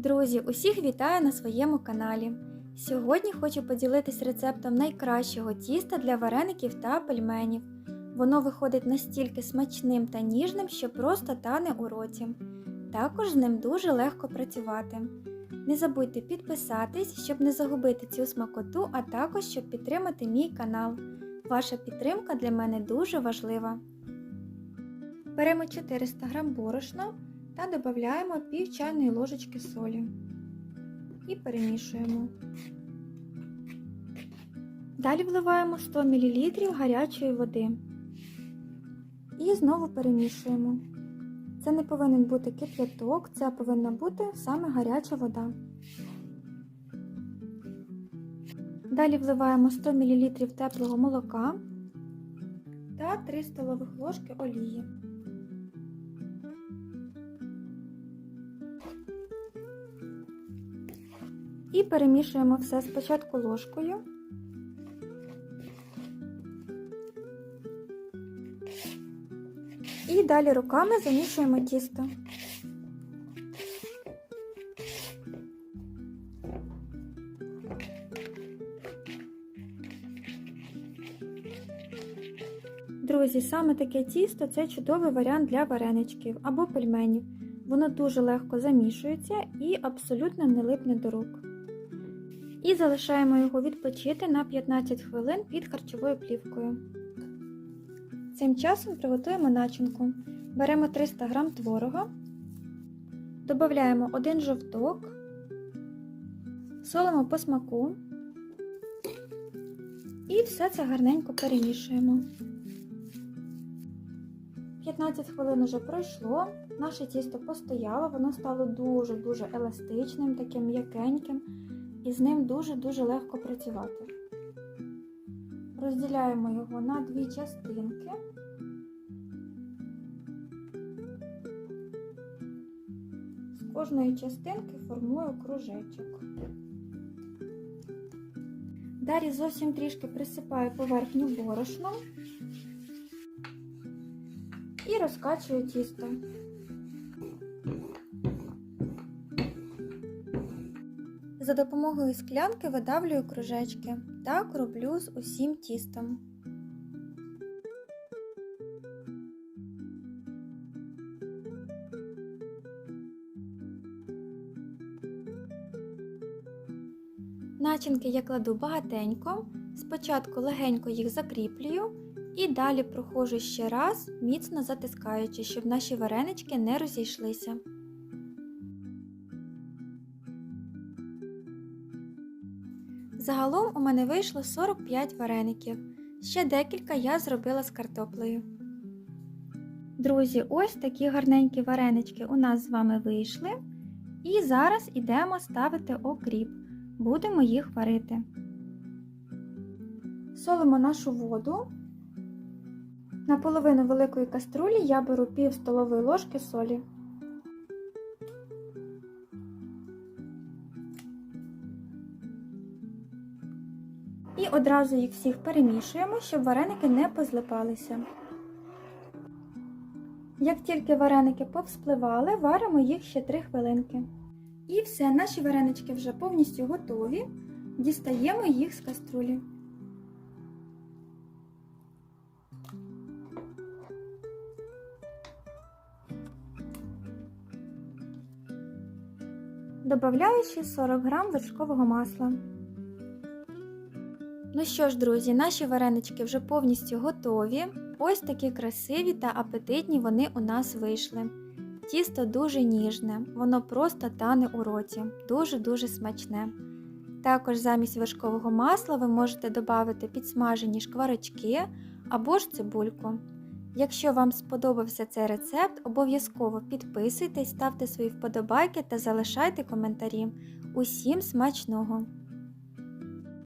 Друзі, усіх вітаю на своєму каналі. Сьогодні хочу поділитись рецептом найкращого тіста для вареників та пельменів. Воно виходить настільки смачним та ніжним, що просто тане у роті. Також з ним дуже легко працювати. Не забудьте підписатись, щоб не загубити цю смакоту, а також щоб підтримати мій канал. Ваша підтримка для мене дуже важлива. Беремо 400 г борошна та додаємо пів чайної ложечки солі і перемішуємо. Далі вливаємо 100 мл гарячої води і знову перемішуємо. Це не повинен бути кип'яток, це повинна бути саме гаряча вода. Далі вливаємо 100 мл теплого молока та 3 столових ложки олії. І перемішуємо все спочатку ложкою. І далі руками замішуємо тісто. Друзі, саме таке тісто це чудовий варіант для вареничків або пельменів. Воно дуже легко замішується і абсолютно не липне до рук. І залишаємо його відпочити на 15 хвилин під харчовою плівкою. Цим часом приготуємо начинку. Беремо 300 г творога, додаємо один жовток, солимо по смаку і все це гарненько перемішуємо. 15 хвилин вже пройшло, наше тісто постояло, воно стало дуже-дуже еластичним, таким м'якеньким, і з ним дуже-дуже легко працювати. Розділяємо його на дві частинки. З кожної частинки формую кружечок. Далі зовсім трішки присипаю поверхню борошном і розкачую тісто. За допомогою склянки видавлюю кружечки. Так роблю з усім тістом. Начинки я кладу багатенько, спочатку легенько їх закріплюю і далі проходжу ще раз, міцно затискаючи, щоб наші варенички не розійшлися. Загалом у мене вийшло 45 вареників. Ще декілька я зробила з картоплею. Друзі, ось такі гарненькі варенички у нас з вами вийшли. І зараз ідемо ставити окріп. Будемо їх варити. Солимо нашу воду. На половину великої каструлі я беру пів столової ложки солі. І одразу їх всіх перемішуємо, щоб вареники не позлипалися. Як тільки вареники повспливали, варимо їх ще 3 хвилинки. І все, наші варенички вже повністю готові. Дістаємо їх з каструлі. Добавляю ще 40 г вершкового масла. Ну що ж, друзі, наші варенички вже повністю готові. Ось такі красиві та апетитні вони у нас вийшли. Тісто дуже ніжне, воно просто тане у роті, дуже-дуже смачне. Також замість вершкового масла ви можете додати підсмажені шкварочки або ж цибульку. Якщо вам сподобався цей рецепт, обов'язково підписуйтесь, ставте свої вподобайки та залишайте коментарі. Усім смачного!